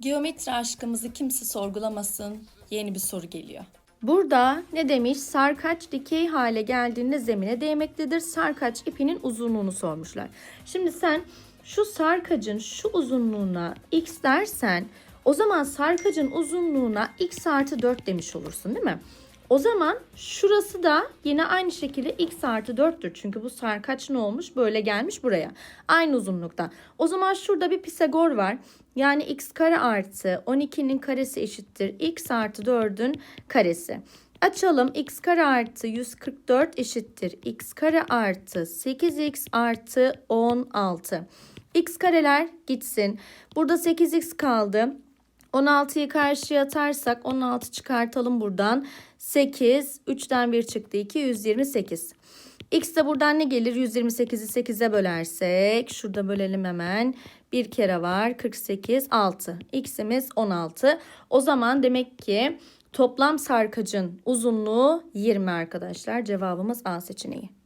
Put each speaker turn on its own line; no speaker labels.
Geometri aşkımızı kimse sorgulamasın. Yeni bir soru geliyor.
Burada ne demiş? Sarkaç dikey hale geldiğinde zemine değmektedir. Sarkaç ipinin uzunluğunu sormuşlar. Şimdi sen şu sarkacın şu uzunluğuna x dersen o zaman sarkacın uzunluğuna x artı 4 demiş olursun değil mi? O zaman şurası da yine aynı şekilde x artı 4'tür. Çünkü bu sarkaç ne olmuş? Böyle gelmiş buraya. Aynı uzunlukta. O zaman şurada bir Pisagor var. Yani x kare artı 12'nin karesi eşittir. x artı 4'ün karesi. Açalım. x kare artı 144 eşittir. x kare artı 8x artı 16. x kareler gitsin. Burada 8x kaldı. 16'yı karşıya atarsak 16 çıkartalım buradan. 8, 3'ten 1 çıktı 2, 128. X de buradan ne gelir? 128'i 8'e bölersek. Şurada bölelim hemen. Bir kere var. 48, 6. X'imiz 16. O zaman demek ki toplam sarkacın uzunluğu 20 arkadaşlar. Cevabımız A seçeneği.